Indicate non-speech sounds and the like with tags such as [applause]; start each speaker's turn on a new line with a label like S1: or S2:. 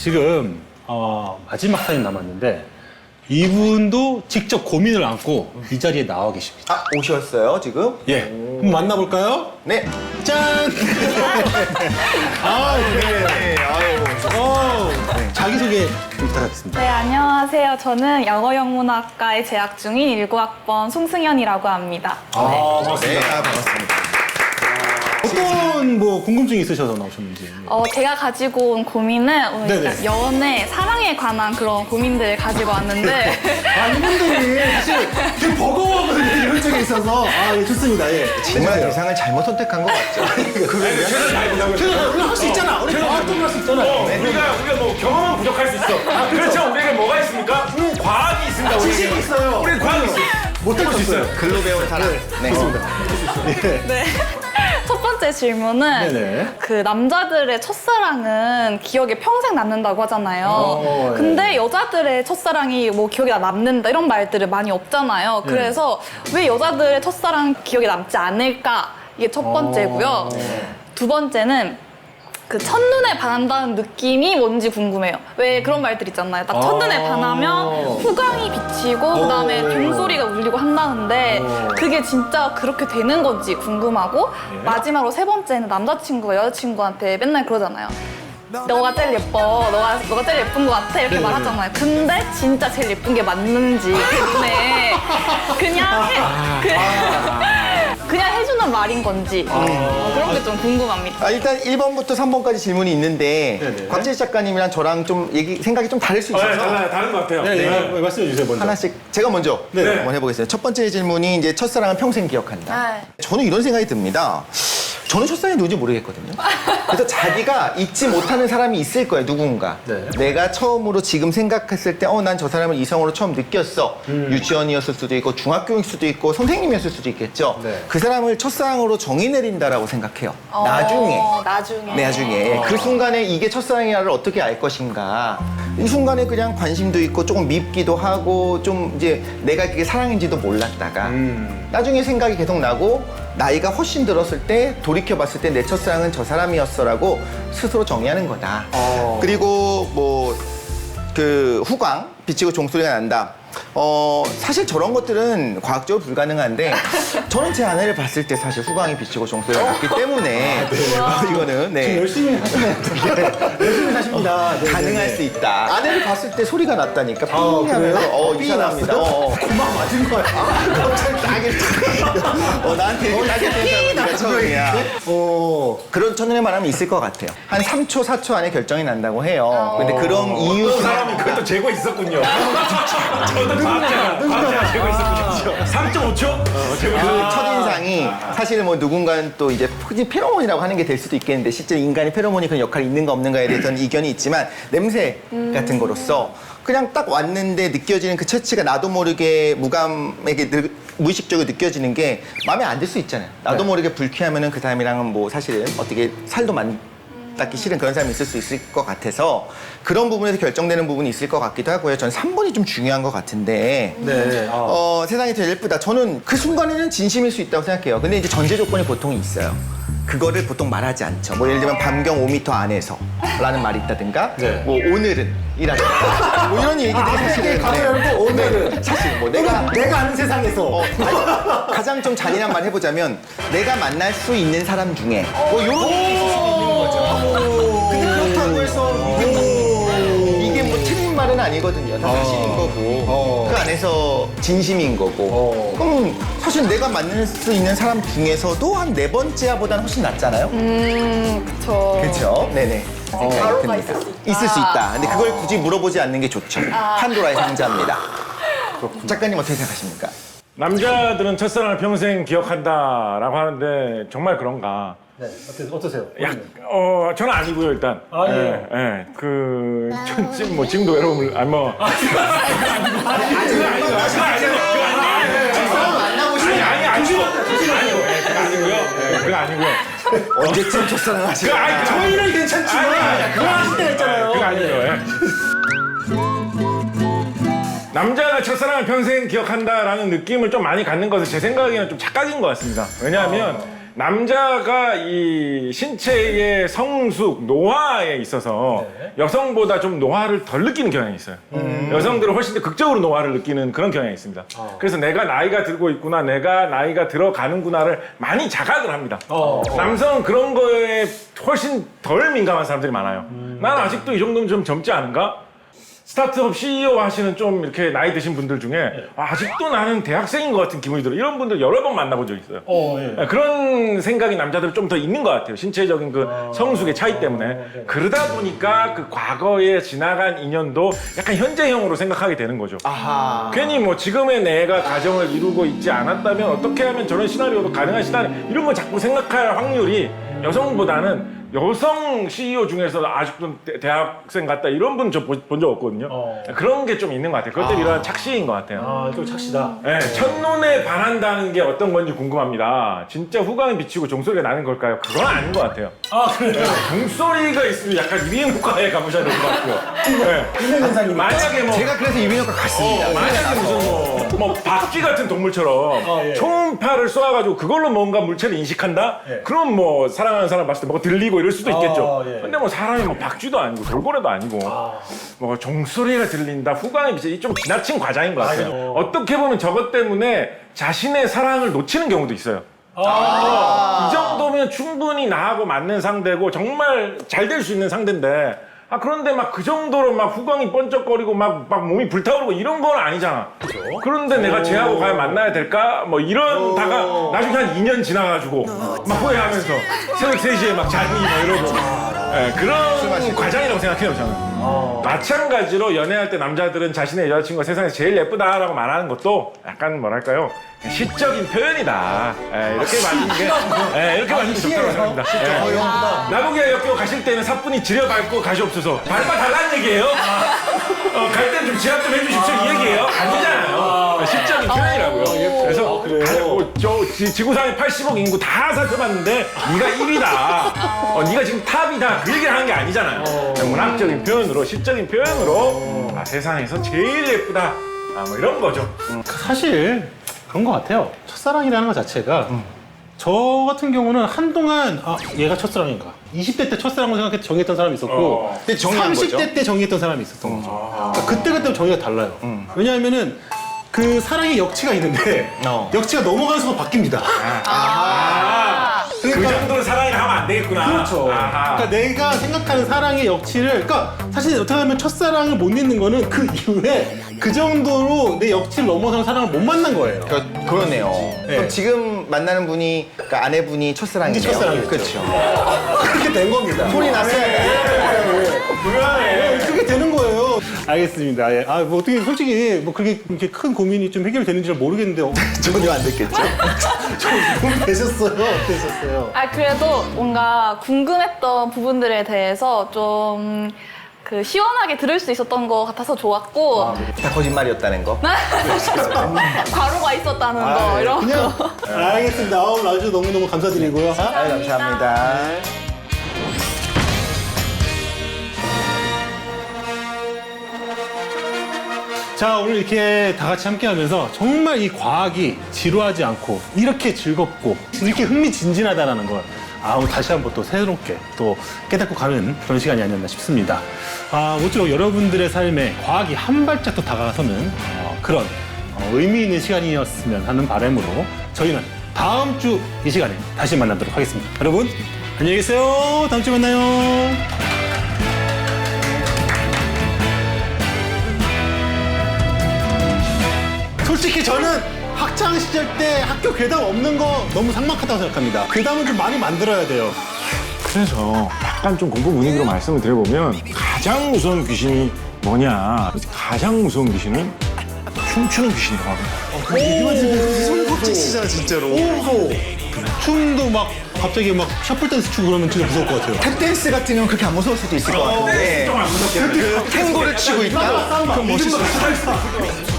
S1: 지금 어, 마지막 사연 남았는데 이분도 직접 고민을 안고 이 자리에 나와 계십니다.
S2: 아, 오셨어요, 지금?
S1: 예, 한번 만나볼까요?
S2: 네.
S1: 짠! [laughs] 아, 네.
S2: 네, 아유.
S1: 어, 자기소개 부탁하겠습니다.
S3: 네, 안녕하세요. 저는 영어영문학과에 재학 중인 19학번 송승현이라고 합니다.
S1: 아,
S2: 네,
S1: 반갑습니다.
S2: 아, 반갑습니다.
S1: 어떤 뭐 궁금증이 있으셔서 나오셨는지.
S3: 어, 제가 가지고 온 고민은 오늘
S1: 네네.
S3: 약간 연애, 사랑에 관한 그런 고민들을 가지고 왔는데
S1: 아, 이분들이 사실 되게 버거워하거든요. 이런 쪽에 있어서. 아, 예, 좋습니다. 예.
S2: 정말 대상을 잘못 선택한 것 같죠?
S1: 우리 할수 있잖아. 우리 과학적으로 할수 있잖아.
S4: 어, 우리가 우리가 뭐 경험은 부족할 수 있어. 그렇죠. 우리에게 뭐가 있습니까? 음, 과학이 있습니다.
S1: 지식이 있어요.
S4: 우리 과학이 있어요.
S1: 못할 수 있어요.
S2: 글로 배운 사람. 네.
S3: 네. 번째 질문은
S1: 네네.
S3: 그 남자들의 첫사랑은 기억에 평생 남는다고 하잖아요.
S1: 어, 예.
S3: 근데 여자들의 첫사랑이 뭐 기억에 남는다 이런 말들을 많이 없잖아요.
S1: 네.
S3: 그래서 왜 여자들의 첫사랑 기억에 남지 않을까? 이게 첫 번째고요.
S1: 어.
S3: 두 번째는 그 첫눈에 반한다는 느낌이 뭔지 궁금해요. 왜 그런 말들 있잖아요. 딱 첫눈에
S1: 아.
S3: 반하면 후광이 비치고 그다음에
S1: 어.
S3: 종소리가 울리고 한다는데
S1: 어.
S3: 그게 진짜 그렇게 되는 건지 궁금하고
S1: 예.
S3: 마지막으로 세 번째는 남자친구가 여자친구한테 맨날 그러잖아요. 너가 제일 예뻐. 너가 너가 제일 예쁜 것 같아. 이렇게
S1: 네네네.
S3: 말하잖아요. 근데 진짜 제일 예쁜 게 맞는지 그 눈에 [laughs] 그냥 해, 그, 그냥 해주는 말인 건지 어, 그런 게 좀 궁금합니다.
S2: 아, 일단 1번부터 3번까지 질문이 있는데
S1: 네네.
S2: 곽재 작가님이랑 저랑 좀 얘기 생각이 좀 다를 수
S4: 어, 네,
S2: 있어서
S4: 달라요. 다른 것 같아요.
S1: 네, 네. 말씀해 주세요, 먼저.
S2: 하나씩 제가 먼저
S1: 네.
S2: 한번 해보겠습니다. 첫 번째 질문이 이제 첫사랑은 평생 기억한다.
S3: 네.
S2: 저는 이런 생각이 듭니다. 저는 첫사랑이 누군지 모르겠거든요. 그래서 자기가 잊지 못하는 사람이 있을 거예요, 누군가.
S1: 네.
S2: 내가 처음으로 지금 생각했을 때, 어, 난 저 사람을 이성으로 처음 느꼈어.
S1: 음.
S2: 유치원이었을 수도 있고, 중학교일 수도 있고, 선생님이었을 수도 있겠죠.
S1: 네.
S2: 그 사람을 첫사랑으로 정의 내린다라고 생각해요.
S3: 어,
S2: 나중에.
S3: 나중에.
S2: 나중에 그 순간에 이게 첫사랑이라를 어떻게 알 것인가 이 순간에 그냥 관심도 있고 조금 밉기도 하고 좀 이제 내가 그게 사랑인지도 몰랐다가
S1: 음.
S2: 나중에 생각이 계속 나고 나이가 훨씬 들었을 때 돌이켜 봤을 때 내 첫사랑은 저 사람이었어라고 스스로 정의하는 거다
S1: 어.
S2: 그리고 뭐 그 후광 비치고 종소리가 난다. 어 사실 저런 것들은 과학적으로 불가능한데 저는 제 아내를 봤을 때 사실 후광이 비치고 종소리가 났기 때문에 어, 이거는 네.
S1: 지금 열심히 하시네요. 열심히 하십니다. 네,
S2: 가능할
S1: 네, 네.
S2: 수 있다. 아내를 봤을 때 소리가 났다니까. 삥
S1: 아, 그래요?
S2: 하면서 어,
S1: 삥이
S2: 이상합니다.
S1: 났어요?
S2: 어, 어.
S1: 고막 맞은 거야.
S2: 갑자기 딱이 어, 나한테 이렇게 딱이 된다고 처음이야.
S1: 어.
S2: 그런 첫눈에 말하면 있을 것 같아요. 한 3초, 4초 안에 결정이 난다고 해요. 근데 그런 이유
S4: 어떤 사람이 그것도 재고 있었군요. [laughs] 어떤 과학자가 과학자가 재고 있었군요. 3.5초? 어, 재고
S2: 그
S4: 있었군요.
S2: 첫인상이 사실 뭐 누군가는 또 이제 굳이 페로몬이라고 하는 게 될 수도 있겠는데 실제 인간이 페로몬이 그런 역할이 있는가 없는가에 대해서는 이견이 있지만 냄새 같은 거로서 그냥 딱 왔는데 느껴지는 그 처치가 나도 모르게 무감에게 느- 무의식적으로 느껴지는 게 마음에 안 들 수 있잖아요. 나도
S1: 네.
S2: 모르게 불쾌하면은 그 사람이랑은 뭐 사실은 어떻게 살도 만 닿기 싫은 그런 사람이 있을 수 있을 것 같아서 그런 부분에서 결정되는 부분이 있을 것 같기도 하고요. 저는 3번이 좀 중요한 것 같은데
S1: 네. 아.
S2: 어, 세상이 제일 예쁘다. 저는 그 순간에는 진심일 수 있다고 생각해요. 근데 이제 전제 조건이 보통 있어요. 그거를 보통 말하지 않죠. 뭐 예를 들면 밤경 5m 안에서 라는 말이 있다든가
S1: 네.
S2: 뭐 오늘은 이라든가 뭐 이런 얘기들이 사실은
S1: 가서
S2: 네.
S1: 열고 오늘은
S2: 네. 사실 뭐 내가
S1: 내가 아는 세상에서.
S2: 어, 가장 좀 잔인한 말 해보자면 내가 만날 수 있는 사람 중에 뭐 이런 말은 아니거든요. 다 사실인 거고
S1: 어.
S2: 그 안에서 진심인 거고.
S1: 어.
S2: 그럼 사실 내가 만날 수 있는 사람 중에서도 한 네 번째보다는 훨씬 낫잖아요.
S3: 음, 그쵸.
S2: 그렇죠. 네네. 듭니다.
S3: 있을 수 있다.
S2: 있을 수 있다. 근데 그걸 굳이 물어보지 않는 게 좋죠. 판도라의 상자입니다. 작가님 어떻게 생각하십니까?
S4: 남자들은 첫사랑을 평생 기억한다라고 하는데 정말 그런가?
S1: 네. 어떠, 어떠세요?
S4: 약, 어, 저는 아니고요, 일단.
S1: 아, 예.
S4: 예, 그, 전 지금 뭐, 지금도 외로움을, 아니, 뭐. 아니, 아니, 아니고. 아니고, 예, 그거 아니고요. 예, 그거 아니고요.
S2: 언제쯤 첫사랑 하시요
S4: 그거 아니,
S1: 저희는 괜찮지만
S4: 아니, 아니,
S1: 그거 하실 때가 있잖아요.
S4: 그거 아니고요. 예. 남자가 첫사랑을 평생 기억한다라는 느낌을 좀 많이 갖는 것은 제 생각에는 좀 착각인 것 같습니다. 왜냐하면 남자가 이 신체의 성숙, 노화에 있어서 여성보다 좀 노화를 덜 느끼는 경향이 있어요. 여성들은 훨씬 더 극적으로 노화를 느끼는 그런 경향이 있습니다. 그래서 내가 나이가 들고 있구나, 내가 나이가 들어가는구나를 많이 자각을 합니다. 남성은 그런 거에 훨씬 덜 민감한 사람들이 많아요. 난 아직도 이 정도면 좀 젊지 않은가? 스타트업 CEO 하시는 좀 이렇게 나이 드신 분들 중에 아, 아직도 나는 대학생인 것 같은 기분이 들어. 이런 분들 여러 번 만나본 적 있어요.
S1: 어, 예.
S4: 네, 그런 생각이 남자들 좀더 있는 것 같아요. 신체적인 그 성숙의 차이 때문에. 그러다 보니까 그 과거에 지나간 인연도 약간 현재형으로 생각하게 되는 거죠.
S2: 아하.
S4: 괜히 뭐 지금의 내가 가정을 이루고 있지 않았다면 어떻게 하면 저런 시나리오도 가능한 시나리오 이런 거 자꾸 생각할 확률이 여성보다는 여성 CEO 중에서 아직도 대- 대학생 같다 이런 분 저 본 적 없거든요.
S1: 어.
S4: 그런 게 좀 있는 것 같아요. 그것 때문에 일어난 착시인 것 같아요.
S1: 아, 좀 착시다.
S4: 네, 첫눈에 반한다는 게 어떤 건지 궁금합니다. 진짜 후광이 비치고 종소리가 나는 걸까요? 그건 아닌 것 같아요.
S1: 아, 그래요?
S4: 종소리가 있으면 약간 이비인후과에 가보셔야 될 것 같고요. 네. 만약에 뭐
S2: 제가 그래서 이비인후과 갔습니다.
S4: 어, 만약에 무슨 뭐, 뭐 박쥐 같은 동물처럼
S1: 어, 예.
S4: 초음파를 쏘아가지고 그걸로 뭔가 물체를 인식한다?
S1: 예.
S4: 그럼 뭐 사랑하는 사람 봤을 때 뭐가 들리고 이럴 수도 있겠죠.
S1: 어, 예.
S4: 근데 뭐 사람이 뭐 박쥐도 아니고 돌고래도 아니고 뭐 종소리가 들린다, 후광이 비치 이좀 지나친 과장인 것 같아요.
S1: 아이고.
S4: 어떻게 보면 저것 때문에 자신의 사랑을 놓치는 경우도 있어요.
S1: 아,
S4: 이 정도면 충분히 나하고 맞는 상대고 정말 잘 될 수 있는 상대인데 아 그런데 막 그 정도로 막 후광이 번쩍거리고 막, 막 몸이 불타오르고 이런 건 아니잖아. 그런데 내가 쟤하고 과연 만나야 될까? 뭐 이런다가 나중에 한 2년 지나가지고 막 후회하면서 새벽 3시에 막 자니 뭐 이러고 예, 그런 과장이라고 생각해요 저는. 마찬가지로 연애할 때 남자들은 자신의 여자친구가 세상에서 제일 예쁘다라고 말하는 것도 약간 뭐랄까요 시적인 표현이다. 예, 이렇게 맞는 게 예, 이렇게 맞는 게 좋다고 생각합니다. 예. 나무기가 엮여 가실 때는 사뿐히 지려밟고 가시옵소서. 밟아달라는 얘기예요. 어, 갈 때는 좀 지압 좀 해주십시오. 이 얘기예요. 아니잖아요. 시적인 표현이라고요. 그래서 어, 저 지- 지구상의 80억 인구 다 살펴봤는데 네가 1위다. 어, 네가 지금 탑이다. 그 얘기를 하는 게 아니잖아요. 문학적인 표현으로 시적인 표현으로 아, 세상에서 제일 예쁘다. 아, 뭐 이런 거죠.
S1: 사실 그런 것 같아요. 첫사랑이라는 것 자체가 저 같은 경우는 한동안 아, 얘가 첫사랑인가? 20대 때 첫사랑으로 생각해서 정했던 사람이 있었고
S4: 어.
S2: 정의한
S1: 30대
S2: 거죠?
S1: 때 정했던 사람이 있었던 거죠. 그러니까 그때그때 정의가 달라요. 왜냐하면은 그 사랑의 역치가 있는데
S2: 어.
S1: 역치가 넘어가면서 바뀝니다.
S4: 아, 그 정도로 사랑을 하면 안 되겠구나.
S1: 그렇죠.
S4: 아하.
S1: 그러니까 내가 생각하는 사랑의 역치를, 그러니까 사실 어떻게 하면 첫사랑을 못 잊는 거는 그 이후에 그 정도로 내 역치를 넘어서는 사랑을 못 만난 거예요.
S2: 그, 그러네요.
S1: 네.
S2: 그럼 지금 만나는 분이, 그러니까 아내분이 첫사랑이에요.
S1: 이제 첫사랑이죠.
S2: 그렇죠.
S1: 그렇게 된 겁니다.
S2: 소리 났어요.
S1: 네, 그렇게 되는 거예요. 알겠습니다. 예. 아, 뭐 어떻게 솔직히 뭐 그렇게 이렇게 큰 고민이 좀 해결되는지 모르겠는데 [laughs] 어,
S2: 전혀 안 됐겠죠?
S1: 좀 되셨어요? 어떠셨어요?
S3: 아 그래도 뭔가 궁금했던 부분들에 대해서 좀 그 시원하게 들을 수 있었던 것 같아서 좋았고
S2: 다 거짓말이었다는 거. [laughs]
S3: 과로가 있었다는 거 이런
S1: 그냥
S3: 거.
S1: 알겠습니다. 아, 오늘 아주 너무너무 감사드리고요.
S2: 아, 감사합니다.
S1: 자, 오늘 이렇게 다 같이 함께 하면서 정말 이 과학이 지루하지 않고 이렇게 즐겁고 이렇게 흥미진진하다라는 걸 아우 다시 한번 또 새롭게 또 깨닫고 가는 그런 시간이 아니었나 싶습니다. 아, 모쪼록 여러분들의 삶에 과학이 한 발짝 더 다가서는 어, 그런 어, 의미 있는 시간이었으면 하는 바람으로 저희는 다음 주 이 시간에 다시 만나도록 하겠습니다. 여러분, 안녕히 계세요. 다음 주에 만나요. 솔직히 저는 학창 시절 때 학교 괴담 없는 거 너무 삭막하다고 생각합니다. 괴담은 좀 많이 만들어야 돼요.
S4: 그래서 약간 좀 공부 분위기로 말씀을 드려보면 가장 무서운 귀신이 뭐냐 가장 무서운 귀신은 춤추는 귀신이라고 합니다
S1: 소름 끼치잖아 진짜로. 무서워. 춤도 막 갑자기 막 셔플 댄스 추고 그러면 진짜 무서울 것 같아요.
S2: 탭댄스 같은 경우는 그렇게 안 무서울 수도 있을 것 같은데.
S4: 좀안 무섭겠네
S2: 탱고를 치고 있다? 그럼 멋있어. [laughs]